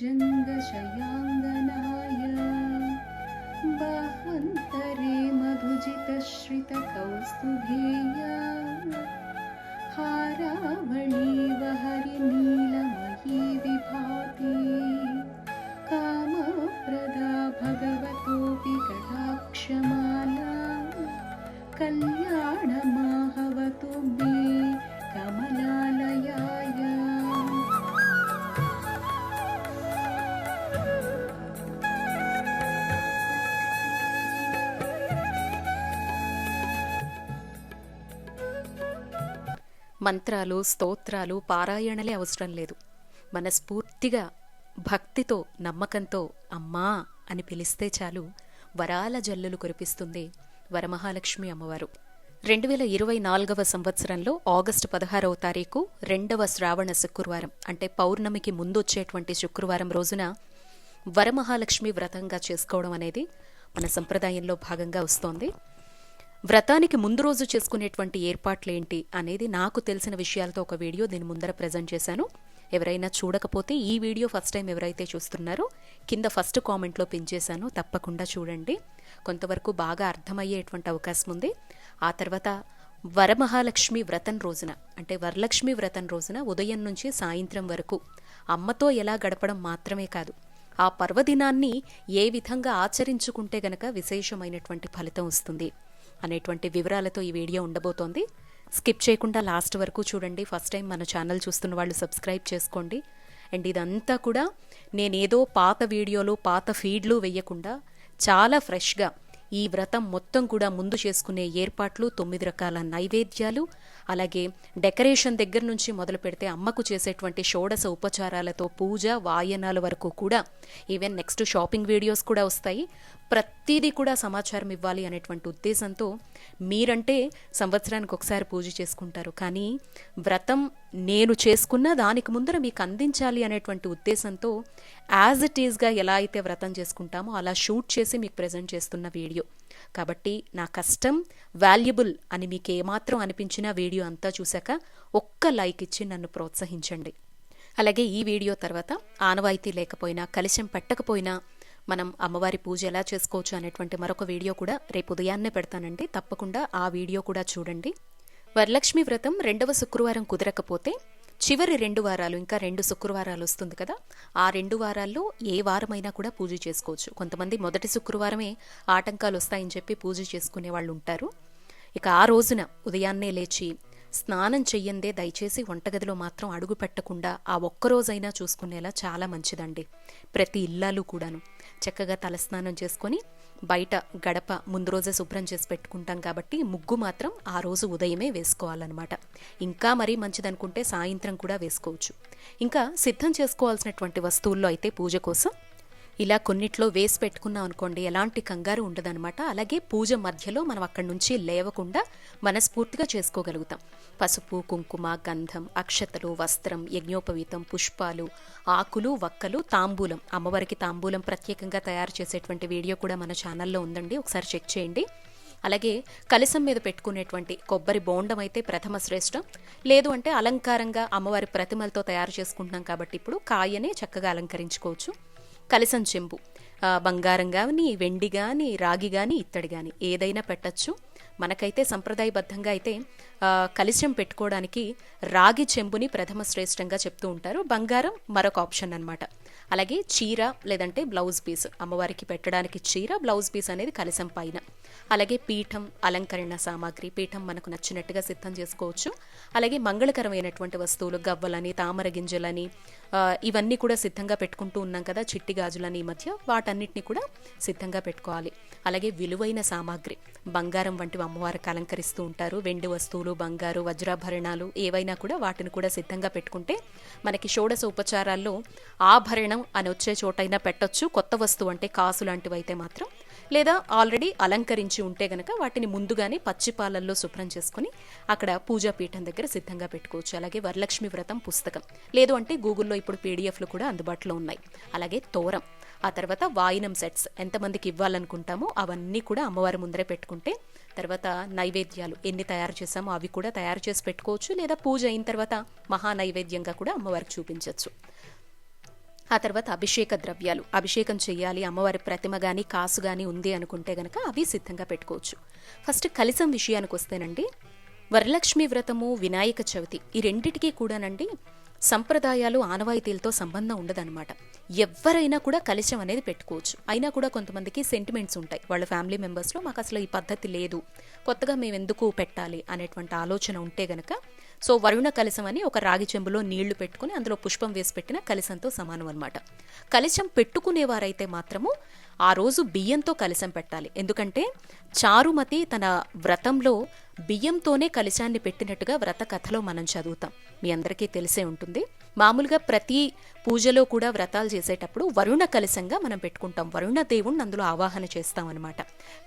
जङ्गशयाङ्गनाय बाह्वन्तरे मधुजितश्रितकौस्तुभेया हारावळीव हरिनीलमयी विभाति कामप्रदा भगवतोऽपि कटाक्षमाला कल्याणमाहवतु मे कमलालयाय మంత్రాలు స్తోత్రాలు పారాయణలే అవసరం లేదు. మనస్ఫూర్తిగా భక్తితో నమ్మకంతో అమ్మా అని పిలిస్తే చాలు వరాల జల్లులు కురిపిస్తుంది వరమహాలక్ష్మి అమ్మవారు. రెండు వేల ఇరవై నాలుగవ సంవత్సరంలో ఆగస్టు పదహారవ తారీఖు రెండవ శ్రావణ శుక్రవారం అంటే పౌర్ణమికి ముందొచ్చేటువంటి శుక్రవారం రోజున వరమహాలక్ష్మి వ్రతంగా చేసుకోవడం అనేది మన సంప్రదాయంలో భాగంగా వస్తోంది. వ్రతానికి ముందు రోజు చేసుకునేటువంటి ఏర్పాట్లు ఏంటి అనేది నాకు తెలిసిన విషయాలతో ఒక వీడియో దీని ముందర ప్రజెంట్ చేశాను. ఎవరైనా చూడకపోతే ఈ వీడియో ఫస్ట్ టైం ఎవరైతే చూస్తున్నారో కింద ఫస్ట్ కామెంట్లో పిన్ చేశాను. తప్పకుండా చూడండి. కొంతవరకు బాగా అర్థమయ్యేటువంటి అవకాశం ఉంది. ఆ తర్వాత వరమహాలక్ష్మి వ్రతం రోజున అంటే వరలక్ష్మి వ్రతం రోజున ఉదయం నుంచి సాయంత్రం వరకు అమ్మతో ఎలా గడపడం మాత్రమే కాదు ఆ పర్వదినాన్ని ఏ విధంగా ఆచరించుకుంటే గనక విశేషమైనటువంటి ఫలితం వస్తుంది. అనేటువంటి వివరాలతో ఈ వీడియో ఉండబోతోంది. స్కిప్ చేయకుండా లాస్ట్ వరకు చూడండి. ఫస్ట్ టైం మన ఛానల్ చూస్తున్న వాళ్ళు సబ్స్క్రైబ్ చేసుకోండి. అండ్ ఇదంతా కూడా నేనేదో పాత వీడియోలు పాత ఫీడ్లు వేయకుండా చాలా ఫ్రెష్గా ఈ వ్రతం మొత్తం కూడా ముందు చేసుకునే ఏర్పాట్లు తొమ్మిది రకాల నైవేద్యాలు అలాగే డెకరేషన్ దగ్గర నుంచి మొదలు పెడితే అమ్మకు చేసేటువంటి షోడశ ఉపచారాలతో పూజ వాయనాల వరకు కూడా ఈవెన్ నెక్స్ట్ షాపింగ్ వీడియోస్ కూడా వస్తాయి. ప్రతిదీ కూడా సమాచారం ఇవ్వాలి అనేటువంటి ఉద్దేశంతో మీరంటే సంవత్సరానికి ఒకసారి పూజ చేసుకుంటారు. కానీ వ్రతం నేను చేసుకున్న దానికి ముందర మీకు అందించాలి అనేటువంటి ఉద్దేశంతో యాజ్ ఇట్ ఈజ్గా ఎలా అయితే వ్రతం చేసుకుంటామో అలా షూట్ చేసి మీకు ప్రజెంట్ చేస్తున్న వీడియో. కాబట్టి నా కష్టం వాల్యుబుల్ అని మీకు ఏమాత్రం అనిపించినా వీడియో అంతా చూశాక ఒక్క లైక్ ఇచ్చి నన్ను ప్రోత్సహించండి. అలాగే ఈ వీడియో తర్వాత ఆనవాయితీ లేకపోయినా కలిశం పెట్టకపోయినా మనం అమ్మవారి పూజ ఎలా చేసుకోవచ్చు అనేటువంటి మరొక వీడియో కూడా రేపు ఉదయాన్నే పెడతానండి. తప్పకుండా ఆ వీడియో కూడా చూడండి. వరలక్ష్మి వ్రతం రెండవ శుక్రవారం కుదరకపోతే చివరి రెండు వారాలు ఇంకా రెండు శుక్రవారాలు వస్తుంది కదా ఆ రెండు వారాల్లో ఏ వారమైనా కూడా పూజ చేసుకోవచ్చు. కొంతమంది మొదటి శుక్రవారమే ఆటంకాలు వస్తాయని చెప్పి పూజ చేసుకునే వాళ్ళు ఉంటారు. ఇక ఆ రోజున ఉదయాన్నే లేచి స్నానం చెయ్యందే దయచేసి వంటగదిలో మాత్రం అడుగు పెట్టకుండా ఆ ఒక్కరోజైనా చూసుకునేలా చాలా మంచిదండి. ప్రతి ఇల్లాలు కూడాను. చక్కగా తలస్నానం చేసుకొని బయట గడప ముందు రోజే శుభ్రం చేసి పెట్టుకుంటాం కాబట్టి ముగ్గు మాత్రం ఆ రోజు ఉదయమే వేసుకోవాలన్నమాట. ఇంకా మరీ మంచిదనుకుంటే సాయంత్రం కూడా వేసుకోవచ్చు. ఇంకా సిద్ధం చేసుకోవాల్సినటువంటి వస్తువుల్లో అయితే పూజ కోసం ఇలా కొన్నిట్లో వేసి పెట్టుకున్నాం అనుకోండి ఎలాంటి కంగారు ఉండదనమాట అలాగే పూజ మధ్యలో మనం అక్కడి నుంచి లేవకుండా మనస్ఫూర్తిగా చేసుకోగలుగుతాం. పసుపు కుంకుమ గంధం అక్షతలు వస్త్రం యజ్ఞోపవీతం పుష్పాలు ఆకులు వక్కలు తాంబూలం. అమ్మవారికి తాంబూలం ప్రత్యేకంగా తయారు చేసేటువంటి వీడియో కూడా మన ఛానల్లో ఉందండి. ఒకసారి చెక్ చేయండి. అలాగే కలసం మీద పెట్టుకునేటువంటి కొబ్బరి బోండం అయితే ప్రథమ శ్రేష్టం. లేదు అంటే అలంకారంగా అమ్మవారి ప్రతిమలతో తయారు చేసుకుంటున్నాం కాబట్టి ఇప్పుడు కాయనే చక్కగా అలంకరించుకోవచ్చు. కలసం చెంబు. బంగారం కానీ వెండి కానీ రాగి కానీ ఇత్తడి కానీ ఏదైనా పెట్టచ్చు. మనకైతే సంప్రదాయబద్ధంగా అయితే కలిశం పెట్టుకోవడానికి రాగి చెంబుని ప్రథమ శ్రేష్టంగా చెప్తూ ఉంటారు. బంగారం మరొక ఆప్షన్ అనమాట అలాగే చీర లేదంటే బ్లౌజ్ పీస్. అమ్మవారికి పెట్టడానికి చీర బ్లౌజ్ పీస్ అనేది కలిసం పైన. అలాగే పీఠం అలంకరణ సామాగ్రి పీఠం మనకు నచ్చినట్టుగా సిద్ధం చేసుకోవచ్చు. అలాగే మంగళకరమైనటువంటి వస్తువులు గవ్వలని తామర గింజలని ఇవన్నీ కూడా సిద్ధంగా పెట్టుకుంటూ ఉన్నాం కదా చిట్టి గాజులని ఈ మధ్య వాటన్నిటిని కూడా సిద్ధంగా పెట్టుకోవాలి. అలాగే విలువైన సామాగ్రి బంగారం వంటివి అమ్మవారికి అలంకరిస్తూ ఉంటారు. వెండి వస్తువులు బంగారు వజ్రాభరణాలు ఏవైనా కూడా వాటిని కూడా సిద్ధంగా పెట్టుకుంటే మనకి షోడశ ఉపచారాల్లో ఆభరణం అని వచ్చే చోటైనా పెట్టొచ్చు. కొత్త వస్తువు అంటే కాసు లాంటివి అయితే మాత్రం లేదా ఆల్రెడీ అలంకరించి ఉంటే గనక వాటిని ముందుగానే పచ్చి పాలల్లో శుభ్రం చేసుకుని అక్కడ పూజా పీఠం దగ్గర సిద్ధంగా పెట్టుకోవచ్చు. అలాగే వరలక్ష్మి వ్రతం పుస్తకం. లేదు అంటే గూగుల్లో ఇప్పుడు పీడిఎఫ్లు కూడా అందుబాటులో ఉన్నాయి. అలాగే తోరం. ఆ తర్వాత వాయినం సెట్స్ ఎంతమందికి ఇవ్వాలనుకుంటామో అవన్నీ కూడా అమ్మవారి ముందరే పెట్టుకుంటే తర్వాత నైవేద్యాలు ఎన్ని తయారు చేసామో అవి కూడా తయారు చేసి పెట్టుకోవచ్చు. లేదా పూజ అయిన తర్వాత మహా నైవేద్యంగా కూడా అమ్మవారికి చూపించవచ్చు ఆ తర్వాత అభిషేక ద్రవ్యాలు. అభిషేకం చేయాలి అమ్మవారి ప్రతిమ కానీ కాసు కానీ ఉంది అనుకుంటే గనక అవి సిద్ధంగా పెట్టుకోవచ్చు. ఫస్ట్ కలిసం విషయానికి వస్తేనండి వరలక్ష్మి వ్రతము వినాయక చవితి ఈ రెండిటికీ కూడానండి సంప్రదాయాలు ఆనవాయితీలతో సంబంధం ఉండదన్నమాట. ఎవరైనా కూడా కలిశం అనేది పెట్టుకోవచ్చు. అయినా కూడా కొంతమందికి సెంటిమెంట్స్ ఉంటాయి. వాళ్ళ ఫ్యామిలీ మెంబర్స్లో మాకు అసలు ఈ పద్ధతి లేదు. కొత్తగా మేము ఎందుకు పెట్టాలి అనేటువంటి ఆలోచన ఉంటే గనక సో వరుణ కలశం అని ఒక రాగి చెంబులో నీళ్ళు పెట్టుకుని అందులో పుష్పం వేసి పెట్టిన కలశంతో సమానం అనమాట కలశం పెట్టుకునేవారైతే మాత్రము ఆ రోజు బియ్యంతో కలశం పెట్టాలి. ఎందుకంటే చారుమతి తన వ్రతంలో బియ్యంతోనే కలశాన్ని పెట్టినట్టుగా వ్రత కథలో మనం చదువుతాం. మీ అందరికీ తెలిసే ఉంటుంది. మామూలుగా ప్రతి పూజలో కూడా వ్రతాలు చేసేటప్పుడు వరుణ కలశంగా మనం పెట్టుకుంటాం. వరుణ దేవుణ్ణి అందులో ఆవాహన చేస్తాం అనమాట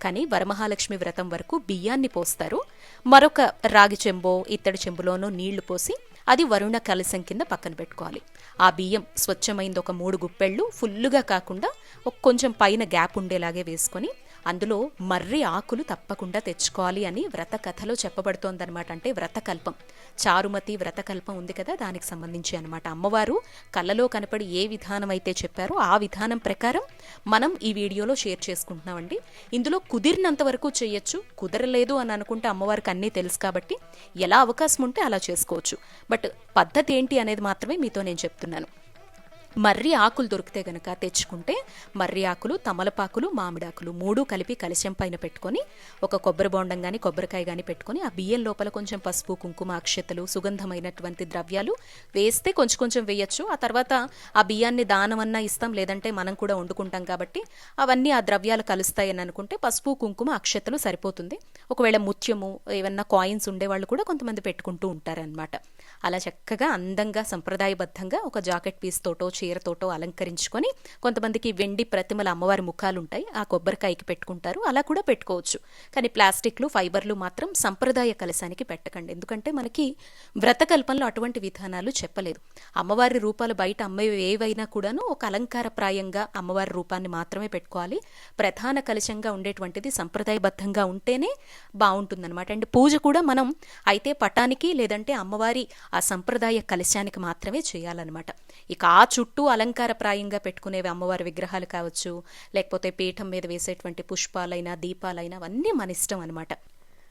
కానీ వరమహాలక్ష్మి వ్రతం వరకు బియ్యాన్ని పోస్తారు. మరొక రాగి చెంబో ఇత్తడి చెంబులోనో నీళ్ళు పోసి అది వరుణ కలశం కింద పక్కన పెట్టుకోవాలి. ఆ బియ్యం స్వచ్ఛమైంది ఒక మూడు గుప్పెళ్ళు ఫుల్లుగా కాకుండా ఒక కొంచెం పైన గ్యాప్ ఉండేలాగే వేసుకొని అందులో మర్రి ఆకులు తప్పకుండా తెచ్చుకోవాలి అని వ్రత కథలో చెప్పబడుతోందనమాట అంటే వ్రతకల్పం చారుమతి వ్రతకల్పం ఉంది కదా దానికి సంబంధించి అనమాట అమ్మవారు కళ్ళలో కనపడి ఏ విధానం అయితే చెప్పారో ఆ విధానం ప్రకారం మనం ఈ వీడియోలో షేర్ చేసుకుంటున్నామండి. ఇందులో కుదిరినంత వరకు చేయొచ్చు కుదరలేదు అని అనుకుంటే అమ్మవారికి అన్నీ తెలుసు కాబట్టి ఎలా అవకాశం ఉంటే అలా చేసుకోవచ్చు. బట్ పద్ధతి ఏంటి అనేది మాత్రమే మీతో నేను చెప్తున్నాను. మర్రి ఆకులు దొరికితే గనక తెచ్చుకుంటే మర్రి ఆకులు తమలపాకులు మామిడాకులు మూడు కలిపి కలిశం పైన పెట్టుకొని ఒక కొబ్బరి బొండం కానీ కొబ్బరికాయ కానీ పెట్టుకొని ఆ బియ్యం లోపల కొంచెం పసుపు కుంకుమ అక్షతలు సుగంధమైనటువంటి ద్రవ్యాలు వేస్తే కొంచెం కొంచెం వేయచ్చు. ఆ తర్వాత ఆ బియ్యాన్ని దానమన్నా ఇస్తాం లేదంటే మనం కూడా వండుకుంటాం కాబట్టి అవన్నీ ఆ ద్రవ్యాలు కలుస్తాయని అనుకుంటే పసుపు కుంకుమ అక్షతలు సరిపోతుంది. ఒకవేళ ముత్యము ఏమన్నా కాయిన్స్ ఉండేవాళ్ళు కూడా కొంతమంది పెట్టుకుంటూ ఉంటారనమాట అలా చక్కగా అందంగా సంప్రదాయబద్ధంగా ఒక జాకెట్ పీస్ తోటో చీరతోటో అలంకరించుకొని కొంతమందికి వెండి ప్రతిమల అమ్మవారి ముఖాలు ఉంటాయి ఆ కొబ్బరికాయకి పెట్టుకుంటారు. అలా కూడా పెట్టుకోవచ్చు. కానీ ప్లాస్టిక్లు ఫైబర్లు మాత్రం సంప్రదాయ కలశానికి పెట్టకండి. ఎందుకంటే మనకి వ్రతకల్పంలో అటువంటి విధానాలు చెప్పలేదు. అమ్మవారి రూపాలు బయట అమ్మవి ఏవైనా కూడాను ఒక అలంకారప్రాయంగా అమ్మవారి రూపాన్ని మాత్రమే పెట్టుకోవాలి. ప్రధాన కలశంగా ఉండేటువంటిది సంప్రదాయబద్ధంగా ఉంటేనే బాగుంటుందన్నమాట. అండ్ పూజ కూడా మనం అయితే పటానికి లేదంటే అమ్మవారి ఆ సంప్రదాయ కలశానికి మాత్రమే చేయాలన్నమాట. ఇక ఆ చుట్టూ అలంకారప్రాయంగా పెట్టుకునేవి అమ్మవారి విగ్రహాలు కావచ్చు లేకపోతే పీఠం మీద వేసేటువంటి పుష్పాలైనా దీపాలైనా అవన్నీ మన ఇష్టం అనమాట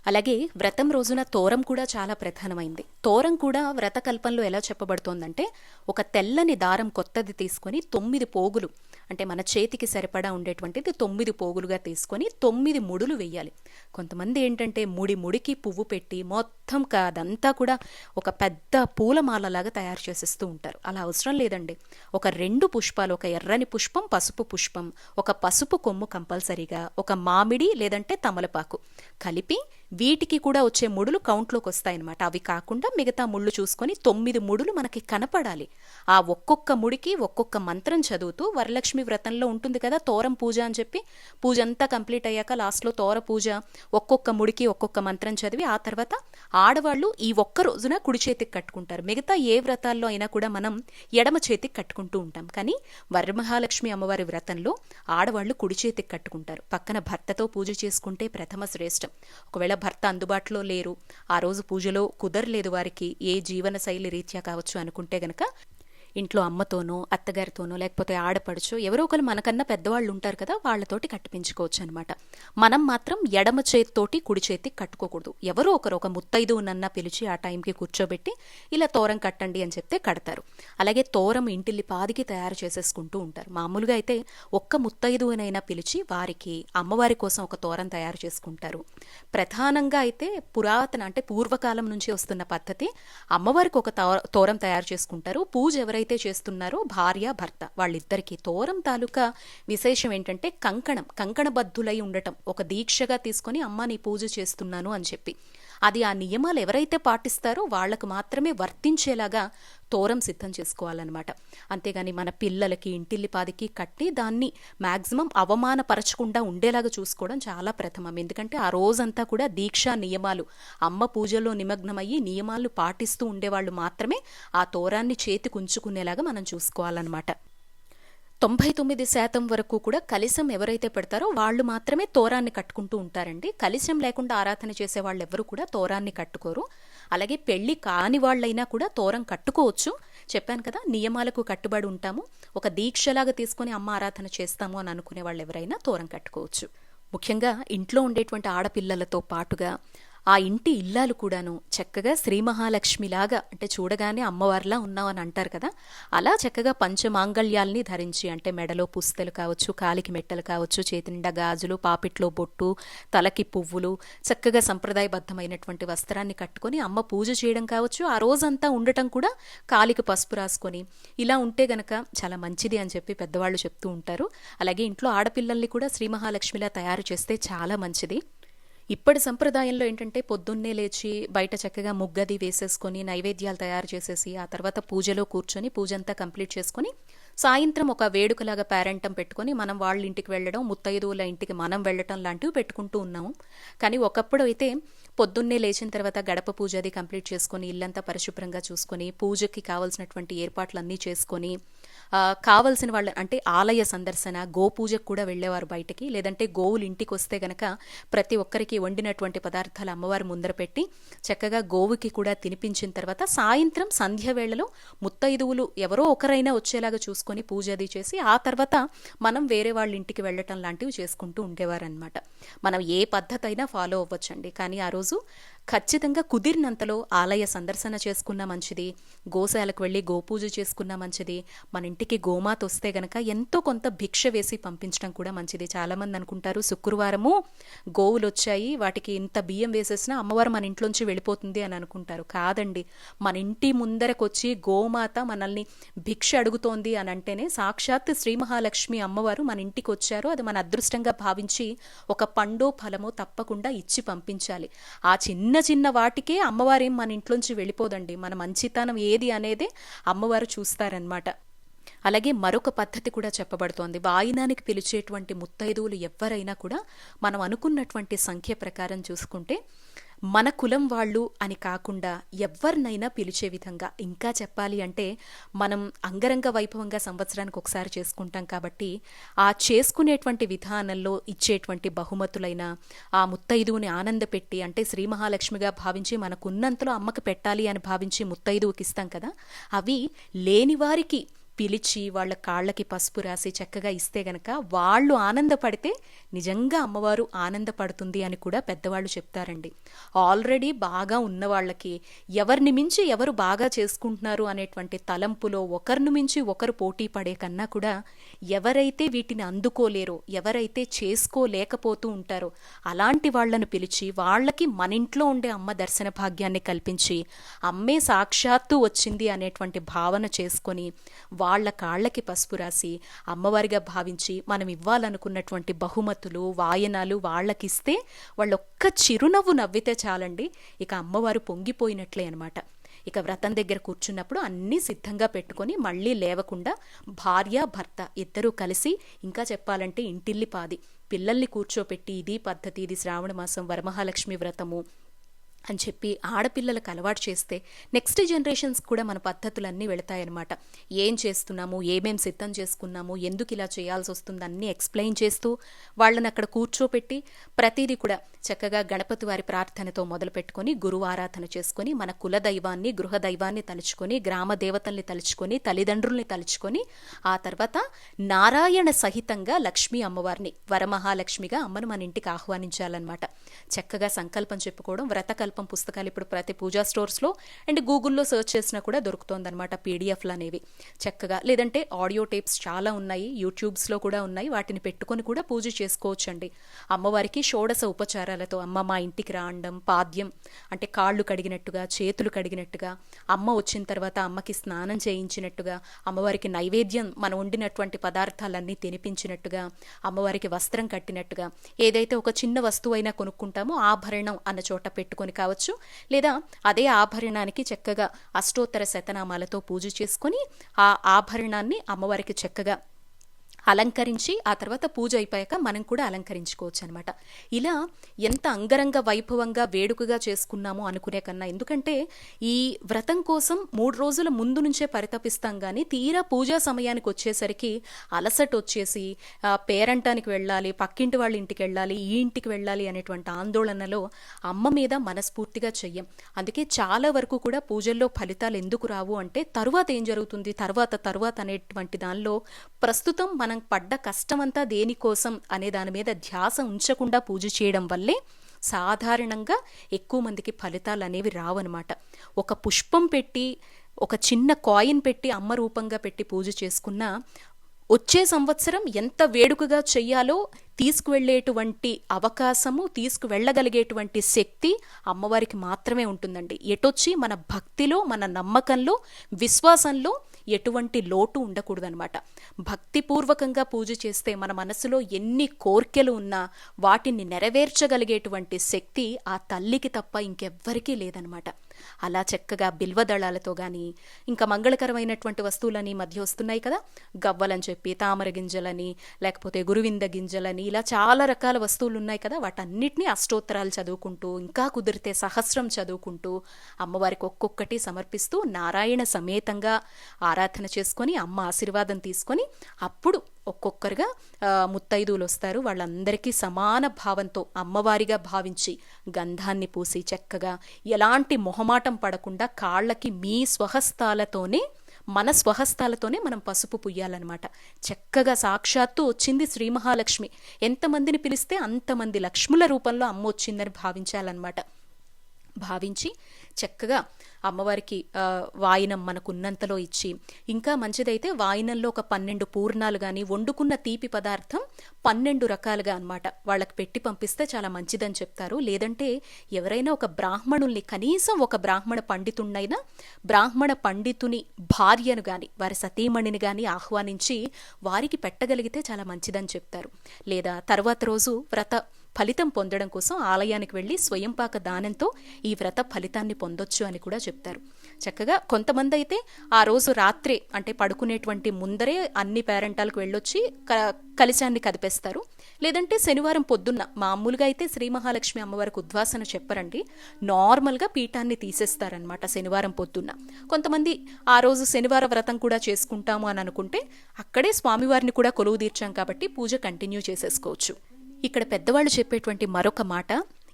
అలాగే వ్రతం రోజున తోరం కూడా చాలా ప్రధానమైంది. తోరం కూడా వ్రతకల్పంలో ఎలా చెప్పబడుతోందంటే ఒక తెల్లని దారం కొత్తది తీసుకొని తొమ్మిది పోగులు అంటే మన చేతికి సరిపడా ఉండేటువంటిది తొమ్మిది పోగులుగా తీసుకొని తొమ్మిది ముడులు వేయాలి కొంతమంది ఏంటంటే ముడి ముడికి పువ్వు పెట్టి మొత్తం కాదంతా కూడా ఒక పెద్ద పూలమాలలాగా తయారు చేసేస్తూ ఉంటారు. అలా అవసరం లేదండి. ఒక రెండు పుష్పాలు ఒక ఎర్రని పుష్పం పసుపు పుష్పం ఒక పసుపు కొమ్ము కంపల్సరీగా ఒక మామిడి లేదంటే తమలపాకు కలిపి వీటికి కూడా వచ్చే ముడులు కౌంట్లోకి వస్తాయన్నమాట. అవి కాకుండా మిగతా ముళ్ళు చూసుకొని తొమ్మిది ముడులు మనకి కనపడాలి. ఆ ఒక్కొక్క ముడికి ఒక్కొక్క మంత్రం చదువుతూ వరలక్ష్మి వ్రతంలో ఉంటుంది కదా తోరం పూజ అని చెప్పి పూజ అంతా కంప్లీట్ అయ్యాక లాస్ట్లో తోర పూజ ఒక్కొక్క ముడికి ఒక్కొక్క మంత్రం చదివి ఆ తర్వాత ఆడవాళ్ళు ఈ ఒక్క రోజున కుడి చేతికి కట్టుకుంటారు. మిగతా ఏ వ్రతాల్లో అయినా కూడా మనం ఎడమ చేతికి కట్టుకుంటూ ఉంటాం. కానీ వరమహాలక్ష్మి అమ్మవారి వ్రతంలో ఆడవాళ్ళు కుడి చేతికి కట్టుకుంటారు. పక్కన భర్తతో పూజ చేసుకుంటే ప్రథమ శ్రేష్టం. ఒకవేళ భర్త అందుబాటులో లేరు ఆ రోజు పూజలో కుదరలేదు వారికి ఏ జీవన శైలి రీత్యా కావచ్చు అనుకుంటే గనక ఇంట్లో అమ్మతోనో అత్తగారితోనో లేకపోతే ఆడపడుచు ఎవరో ఒకరు మనకన్నా పెద్దవాళ్ళు ఉంటారు కదా వాళ్ళతోటి కట్టిపించుకోవచ్చు అనమాట మనం మాత్రం ఎడమ చేతితోటి కుడి చేతికి కట్టుకోకూడదు. ఎవరో ఒకరు ఒక ముత్తైదువునన్నా పిలిచి ఆ టైంకి కూర్చోబెట్టి ఇలా తోరం కట్టండి అని చెప్తే కడతారు. అలాగే తోరం ఇంటిల్లి పాదికి తయారు చేసేసుకుంటూ ఉంటారు. మామూలుగా అయితే ఒక్క ముత్తైదువునైనా పిలిచి వారికి అమ్మవారి కోసం ఒక తోరం తయారు చేసుకుంటారు. ప్రధానంగా అయితే పురాతన అంటే పూర్వకాలం నుంచి వస్తున్న పద్ధతి అమ్మవారికి ఒక తో- తోరం తయారు చేసుకుంటారు. పూజ ఎవరైతే చేస్తున్నారో భార్య భర్త వాళ్ళిద్దరికి తోరం తాలూకా విశేషం ఏంటంటే కంకణం కంకణబద్ధులై ఉండటం. ఒక దీక్షగా తీసుకొని అమ్మ నీ పూజ చేస్తున్నాను అని చెప్పి. అది ఆ నియమాలు ఎవరైతే పాటిస్తారో వాళ్ళకు మాత్రమే వర్తించేలాగా తోరం సిద్ధం చేసుకోవాలన్నమాట. అంతేగాని మన పిల్లలకి ఇంటిల్లిపాదికి కట్టి దాన్ని మ్యాక్సిమం అవమానపరచకుండా ఉండేలాగా చూసుకోవడం చాలా ప్రథమం. ఎందుకంటే ఆ రోజంతా కూడా దీక్షా నియమాలు అమ్మ పూజలో నిమగ్నమయ్యి నియమాలు పాటిస్తూ ఉండేవాళ్ళు మాత్రమే ఆ తోరాన్ని చేతికుంచుకునేలాగా మనం చూసుకోవాలన్నమాట. తొంభై తొమ్మిది శాతం వరకు కూడా కలిసం ఎవరైతే పెడతారో వాళ్ళు మాత్రమే తోరాన్ని కట్టుకుంటూ ఉంటారండి. కలిసం లేకుండా ఆరాధన చేసే వాళ్ళు ఎవరు కూడా తోరాన్ని కట్టుకోరు. అలాగే పెళ్ళి కాని వాళ్ళైనా కూడా తోరం కట్టుకోవచ్చు. చెప్పాను కదా నియమాలకు కట్టుబడి ఉంటాము. ఒక దీక్షలాగా తీసుకొని అమ్మ ఆరాధన చేస్తాము అని అనుకునే వాళ్ళు ఎవరైనా తోరం కట్టుకోవచ్చు. ముఖ్యంగా ఇంట్లో ఉండేటువంటి ఆడపిల్లలతో పాటుగా ఆ ఇంటి ఇల్లాలు కూడాను చక్కగా శ్రీ మహాలక్ష్మిలాగా అంటే చూడగానే అమ్మవారిలా ఉన్నావు అని అంటారు కదా అలా చక్కగా పంచమాంగళ్యాల్ని ధరించి అంటే మెడలో పుస్తలు కావచ్చు కాలికి మెట్టలు కావచ్చు చేతినిండా గాజులు పాపిట్లో బొట్టు తలకి పువ్వులు చక్కగా సంప్రదాయబద్ధమైనటువంటి వస్త్రాన్ని కట్టుకొని అమ్మ పూజ చేయడం కావచ్చు ఆ రోజంతా ఉండటం కూడా కాలికి పసుపు రాసుకొని. ఇలా ఉంటే గనక చాలా మంచిది అని చెప్పి పెద్దవాళ్ళు చెప్తూ ఉంటారు. అలాగే ఇంట్లో ఆడపిల్లల్ని కూడా శ్రీ మహాలక్ష్మిలా తయారు చేస్తే చాలా మంచిది. ఇప్పటి సంప్రదాయంలో ఏంటంటే పొద్దున్నే లేచి బయట చక్కగా ముగ్గది వేసేసుకొని నైవేద్యాలు తయారు చేసేసి ఆ తర్వాత పూజలో కూర్చొని పూజంతా కంప్లీట్ చేసుకొని సాయంత్రం ఒక వేడుకలాగా పేరెంటం పెట్టుకొని మనం వాళ్ళ ఇంటికి వెళ్ళడం ముత్తైదువుల ఇంటికి మనం వెళ్ళటం లాంటివి పెట్టుకుంటూ ఉన్నాము కానీ ఒకప్పుడు అయితే పొద్దున్నే లేచిన తర్వాత గడప పూజ అది కంప్లీట్ చేసుకొని ఇల్లంతా పరిశుభ్రంగా చూసుకొని పూజకి కావలసినటువంటి ఏర్పాట్లన్నీ చేసుకొని కావలసిన వాళ్ళ అంటే ఆలయ సందర్శన గోపూజకు కూడా వెళ్ళేవారు బయటకి. లేదంటే గోవులు ఇంటికి వస్తే గనక ప్రతి ఒక్కరికి వండినటువంటి పదార్థాలు అమ్మవారి ముందర పెట్టి చక్కగా గోవుకి కూడా తినిపించిన తర్వాత సాయంత్రం సంధ్య వేళలో ముత్తైదువులు ఎవరో ఒకరైనా వచ్చేలాగా చూసుకొని పూజ అది చేసి ఆ తర్వాత మనం వేరే వాళ్ళ ఇంటికి వెళ్ళటం లాంటివి చేసుకుంటూ ఉండేవారనమాట మనం ఏ పద్ధతి అయినా ఫాలో అవ్వచ్చండి. కానీ ఆ రోజు ఖచ్చితంగా కుదిరినంతలో ఆలయ సందర్శన చేసుకున్నా మంచిది గోశాలకు వెళ్ళి గోపూజ చేసుకున్నా మంచిది మన ఇంటికి గోమాత వస్తే గనక ఎంతో కొంత భిక్ష వేసి పంపించడం కూడా మంచిది. చాలామంది అనుకుంటారు శుక్రవారము గోవులు వచ్చాయి వాటికి ఇంత బియ్యం వేసేసినా అమ్మవారు మన ఇంట్లోంచి వెళ్ళిపోతుంది అని అనుకుంటారు. కాదండి మన ఇంటి ముందరకొచ్చి గోమాత మనల్ని భిక్ష అడుగుతోంది అని అంటేనే సాక్షాత్ శ్రీ మహాలక్ష్మి అమ్మవారు మన ఇంటికి వచ్చారు అది మన అదృష్టంగా భావించి ఒక పండో ఫలమో తప్పకుండా ఇచ్చి పంపించాలి. ఆ చిన్న చిన్న వాటికే అమ్మవారేం మన ఇంట్లోంచి వెళ్ళిపోదండి. మన మంచితనం ఏది అనేది అమ్మవారు చూస్తారనమాట అలాగే మరొక పద్ధతి కూడా చెప్పబడుతోంది. వాయినానికి పిలిచేటువంటి ముత్తైదువులు ఎవరైనా కూడా మనం అనుకున్నటువంటి సంఖ్య ప్రకారం చూసుకుంటే మన కులం వాళ్ళు అని కాకుండా ఎవరినైనా పిలిచే విధంగా ఇంకా చెప్పాలి అంటే మనం అంగరంగ వైభవంగా సంవత్సరానికి ఒకసారి చేసుకుంటాం కాబట్టి ఆ చేసుకునేటువంటి విధానంలో ఇచ్చేటువంటి బహుమతులైన ఆ ముత్తైదువుని ఆనందపెట్టి అంటే శ్రీ మహాలక్ష్మిగా భావించి మనకున్నంతలో అమ్మకి పెట్టాలి అని భావించి ముత్తైదువుకి ఇస్తాం కదా అవి లేని వారికి పిలిచి వాళ్ళ కాళ్ళకి పసుపు రాసి చక్కగా ఇస్తే గనక వాళ్ళు ఆనందపడితే నిజంగా అమ్మవారు ఆనందపడుతుంది అని కూడా పెద్దవాళ్ళు చెప్తారండి. ఆల్రెడీ బాగా ఉన్న వాళ్ళకి ఎవరిని మించి ఎవరు బాగా చేసుకుంటున్నారు అనేటువంటి తలంపులో ఒకరిని మించి ఒకరు పోటీ పడే కన్నా కూడా ఎవరైతే వీటిని అందుకోలేరో ఎవరైతే చేసుకోలేకపోతూ ఉంటారో అలాంటి వాళ్ళను పిలిచి వాళ్ళకి మన ఇంట్లో ఉండే అమ్మ దర్శన భాగ్యాన్ని కల్పించి అమ్మే సాక్షాత్తు వచ్చింది అనేటువంటి భావన చేసుకొని వాళ్ళ కాళ్ళకి పసుపు రాసి అమ్మవారిగా భావించి మనం ఇవ్వాలనుకున్నటువంటి బహుమతులు వాయనాలు వాళ్ళకిస్తే వాళ్ళొక్క చిరునవ్వు నవ్వితే చాలండి. ఇక అమ్మవారు పొంగిపోయినట్లే అనమాట ఇక వ్రతం దగ్గర కూర్చున్నప్పుడు అన్నీ సిద్ధంగా పెట్టుకొని మళ్ళీ లేవకుండా భార్య భర్త ఇద్దరూ కలిసి ఇంకా చెప్పాలంటే ఇంటిల్లి పాది. పిల్లల్ని కూర్చోపెట్టి ఇది పద్ధతి ఇది శ్రావణ మాసం వరమహాలక్ష్మి వ్రతము అని చెప్పి ఆడపిల్లలకు అలవాటు చేస్తే నెక్స్ట్ జనరేషన్స్ కూడా మన పద్ధతులన్నీ వెళతాయన్నమాట. ఏం చేస్తున్నాము? ఏమేం సిద్ధం చేసుకున్నాము? ఎందుకు ఇలా చేయాల్సి వస్తుంది? అన్నీ ఎక్స్ప్లెయిన్ చేస్తూ వాళ్ళని అక్కడ కూర్చోపెట్టి ప్రతిదీ కూడా చక్కగా గణపతి వారి ప్రార్థనతో మొదలు పెట్టుకొని గురువు ఆరాధన చేసుకొని మన కుల దైవాన్ని గృహ దైవాన్ని తలుచుకొని గ్రామ దేవతల్ని తలుచుకొని తల్లిదండ్రుల్ని తలుచుకొని ఆ తర్వాత నారాయణ సహితంగా లక్ష్మీ అమ్మవారిని వరమహాలక్ష్మిగా అమ్మను మన ఇంటికి ఆహ్వానించాలన్నమాట. చక్కగా సంకల్పం చెప్పుకోవడం వ్రతకల్పం పుస్తకాలు ఇప్పుడు ప్రతి పూజా స్టోర్స్లో అండ్ గూగుల్లో సెర్చ్ చేసినా కూడా దొరుకుతుందన్నమాట పీడిఎఫ్లు అనేవి. చక్కగా లేదంటే ఆడియో టేప్స్ చాలా ఉన్నాయి యూట్యూబ్స్లో కూడా ఉన్నాయి వాటిని పెట్టుకొని కూడా పూజ చేసుకోవచ్చండి. అమ్మవారికి షోడశ ఉపచారాలతో అమ్మ మా ఇంటికి రాండం పాద్యం అంటే కాళ్ళు కడిగినట్టుగా చేతులు కడిగినట్టుగా అమ్మ వచ్చిన తర్వాత అమ్మకి స్నానం చేయించినట్టుగా అమ్మవారికి నైవేద్యం మనం వండినటువంటి పదార్థాలన్నీ తినిపించినట్టుగా అమ్మవారికి వస్త్రం కట్టినట్టుగా ఏదైతే ఒక చిన్న వస్తువు అయినా కొనుక్కుంటామో ఆభరణం అన్న చోట పెట్టుకొని కావచ్చు లేదా అదే ఆభరణానికి చక్కగా అష్టోత్తర శతనామాలతో పూజ చేసుకొని ఆ ఆభరణాన్ని అమ్మవారికి చక్కగా అలంకరించి ఆ తర్వాత పూజ అయిపోయాక మనం కూడా అలంకరించుకోవచ్చు అనమాట ఇలా ఎంత అంగరంగ వైభవంగా వేడుకగా చేసుకున్నామో అనుకునే కన్నా ఎందుకంటే ఈ వ్రతం కోసం మూడు రోజుల ముందు నుంచే పరితపిస్తాం కానీ తీరా పూజా సమయానికి వచ్చేసరికి అలసట వచ్చేసి పేరంటానికి వెళ్ళాలి పక్కింటి వాళ్ళ ఇంటికి వెళ్ళాలి ఈ ఇంటికి వెళ్ళాలి అనేటువంటి ఆందోళనలో అమ్మ మీద మనస్ఫూర్తిగా చెయ్యం. అందుకే చాలా వరకు కూడా పూజల్లో ఫలితాలు ఎందుకు రావు అంటే తరువాత ఏం జరుగుతుంది తర్వాత తర్వాత అనేటువంటి దానిలో ప్రస్తుతం మనం పడ్డ కష్టమంతా దేనికోసం అనే దాని మీద ధ్యాస ఉంచకుండా పూజ చేయడం వల్లే సాధారణంగా ఎక్కువ మందికి ఫలితాలు అనేవి రావన్నమాట. ఒక పుష్పం పెట్టి ఒక చిన్న కాయిన్ పెట్టి అమ్మ రూపంగా పెట్టి పూజ చేసుకున్నా వచ్చే సంవత్సరం ఎంత వేడుకగా చెయ్యాలో తీసుకువెళ్ళేటువంటి అవకాశము తీసుకువెళ్ళగలిగేటువంటి శక్తి అమ్మవారికి మాత్రమే ఉంటుందండి. ఎటొచ్చి మన భక్తిలో మన నమ్మకంలో విశ్వాసంలో ఎటువంటి లోటు ఉండకూడదనమాట భక్తిపూర్వకంగా పూజ చేస్తే మన మనసులో ఎన్ని కోర్కెలు ఉన్నా వాటిని నెరవేర్చగలిగేటువంటి శక్తి ఆ తల్లికి తప్ప ఇంకెవ్వరికీ లేదనమాట అలా చక్కగా బిల్వదళాలతో కానీ ఇంకా మంగళకరమైనటువంటి వస్తువులని మధ్య వస్తున్నాయి కదా. గవ్వలని చెప్పి తామర గింజలని లేకపోతే గురువింద గింజలని ఇలా చాలా రకాల వస్తువులు ఉన్నాయి కదా. వాటన్నిటినీ అష్టోత్తరాలు చదువుకుంటూ ఇంకా కుదిరితే సహస్రం చదువుకుంటూ అమ్మవారికి ఒక్కొక్కటి సమర్పిస్తూ నారాయణ సమేతంగా ఆరాధన చేసుకొని అమ్మ ఆశీర్వాదం తీసుకొని అప్పుడు ఒక్కొక్కరుగా ముత్తైదువులు వస్తారు వాళ్ళందరికీ సమాన భావంతో అమ్మవారిగా భావించి గంధాన్ని పూసి చక్కగా ఎలాంటి మొహమాటం పడకుండా కాళ్ళకి మీ స్వహస్తాలతోనే మన స్వహస్తాలతోనే మనం పసుపు పుయ్యాలన్నమాట. చక్కగా సాక్షాత్తు వచ్చింది శ్రీ మహాలక్ష్మి. ఎంతమందిని పిలిస్తే అంతమంది లక్ష్ముల రూపంలో అమ్మ వచ్చిందని భావించాలన్నమాట. భావించి చక్కగా అమ్మవారికి వాయినం మనకు ఉన్నంతలో ఇచ్చి ఇంకా మంచిదైతే వాయినంలో ఒక పన్నెండు పూర్ణాలు కానీ వండుకున్న తీపి పదార్థం పన్నెండు రకాలుగా అనమాట వాళ్ళకి పెట్టి పంపిస్తే చాలా మంచిదని చెప్తారు. లేదంటే ఎవరైనా ఒక బ్రాహ్మణుల్ని కనీసం ఒక బ్రాహ్మణ పండితుణ్ణైనా బ్రాహ్మణ పండితుని భార్యను కానీ వారి సతీమణిని కానీ ఆహ్వానించి వారికి పెట్టగలిగితే చాలా మంచిదని చెప్తారు. లేదా తర్వాత రోజు వ్రత ఫలితం పొందడం కోసం ఆలయానికి వెళ్ళి స్వయంపాక దానంతో ఈ వ్రత ఫలితాన్ని పొందొచ్చు అని కూడా చెప్తారు. చక్కగా కొంతమంది అయితే ఆ రోజు రాత్రే అంటే పడుకునేటువంటి ముందరే అన్ని పేరెంటాలకు వెళ్ళొచ్చి క- కలిశాన్ని కదిపేస్తారు. లేదంటే శనివారం పొద్దున్న మామూలుగా అయితే శ్రీ మహాలక్ష్మి అమ్మవారికి ఉద్వాసన చెప్పరండి. నార్మల్గా పీఠాన్ని తీసేస్తారనమాట శనివారం పొద్దున్న. కొంతమంది ఆ రోజు శనివార వ్రతం కూడా చేసుకుంటాము అని అనుకుంటే అక్కడే స్వామివారిని కూడా కొలువు తీర్చాం కాబట్టి పూజ కంటిన్యూ చేసేసుకోవచ్చు. ఇక్కడ పెద్దవాళ్ళు చెప్పేటువంటి మరొక మాట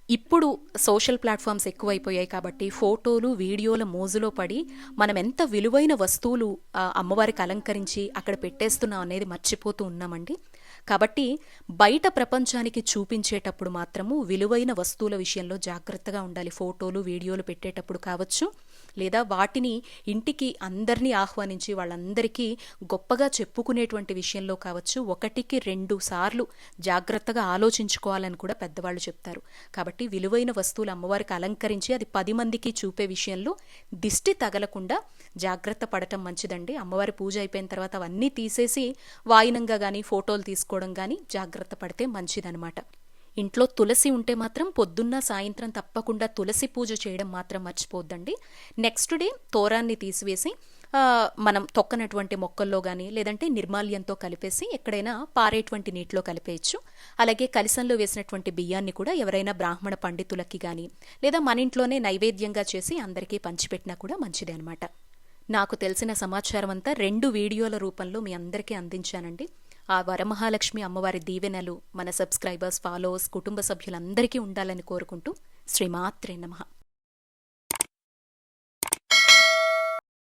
ఇప్పుడు సోషల్ ప్లాట్ఫామ్స్ ఎక్కువైపోయాయి కాబట్టి ఫోటోలు వీడియోల మోజులో పడి మనం ఎంత విలువైన వస్తువులు అమ్మవారికి అలంకరించి అక్కడ పెట్టేస్తున్నాం అనేది మర్చిపోతూ ఉన్నామండి. కాబట్టి బయట ప్రపంచానికి చూపించేటప్పుడు మాత్రము విలువైన వస్తువుల విషయంలో జాగ్రత్తగా ఉండాలి. ఫోటోలు వీడియోలు పెట్టేటప్పుడు కావచ్చు. లేదా వాటిని ఇంటికి అందరినీ ఆహ్వానించి వాళ్ళందరికీ గొప్పగా చెప్పుకునేటువంటి విషయంలో కావచ్చు ఒకటికి రెండు సార్లు జాగ్రత్తగా ఆలోచించుకోవాలని కూడా పెద్దవాళ్ళు చెప్తారు. కాబట్టి విలువైన వస్తువులు అమ్మవారికి అలంకరించి అది పది మందికి చూపే విషయంలో దిష్టి తగలకుండా జాగ్రత్త పడటం మంచిదండి. అమ్మవారి పూజ అయిపోయిన తర్వాత అవన్నీ తీసేసి వాయినంగా కానీ ఫోటోలు తీసుకోవడం కానీ జాగ్రత్త పడితే మంచిదనమాట ఇంట్లో తులసి ఉంటే మాత్రం పొద్దున్న సాయంత్రం తప్పకుండా తులసి పూజ చేయడం మాత్రం మర్చిపోద్దండి. నెక్స్ట్ డే తోరాన్ని తీసివేసి మనం తొక్కనటువంటి మొక్కల్లో కానీ లేదంటే నిర్మాల్యంతో కలిపేసి ఎక్కడైనా పారేటువంటి నీటిలో కలిపేయచ్చు. అలాగే కలిసంలో వేసినటువంటి బియ్యాన్ని కూడా ఎవరైనా బ్రాహ్మణ పండితులకి కానీ లేదా మన ఇంట్లోనే నైవేద్యంగా చేసి అందరికీ పంచిపెట్టినా కూడా మంచిదే అనమాట నాకు తెలిసిన సమాచారం అంతా రెండు వీడియోల రూపంలో మీ అందరికీ అందించానండి. ఆ వరమహాలక్ష్మి అమ్మవారి దీవెనలు మన సబ్స్క్రైబర్స్ ఫాలోవర్స్ కుటుంబ సభ్యులందరికీ ఉండాలని కోరుకుంటూ శ్రీమాత్రే నమః.